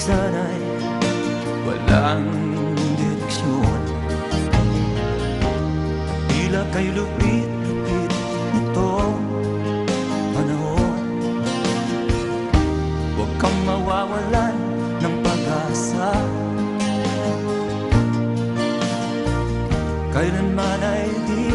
sana'y. Walang direksyon. Tila kay lupit-lupit nitong panahon. Huwag kang mawawalan ng pag-asa. Kailanman ay di